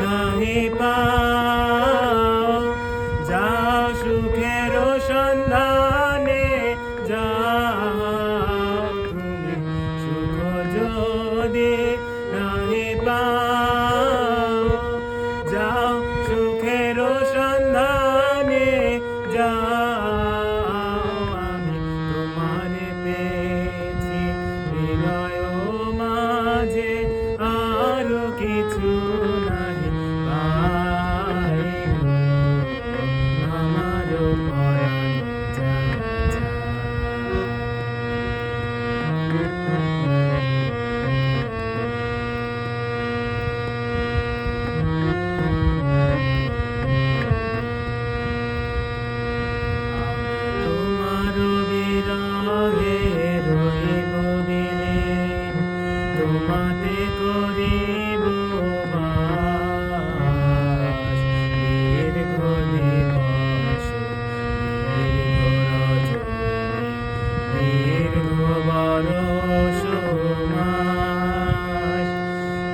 নাহি পাও। যাও সুখের সন্ধানে যা। তুমি সুখ যদি নাহি পাও। Música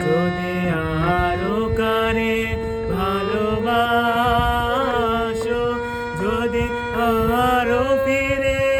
যদি আরও কারে ভালোবাসো যদি আরও ফিরে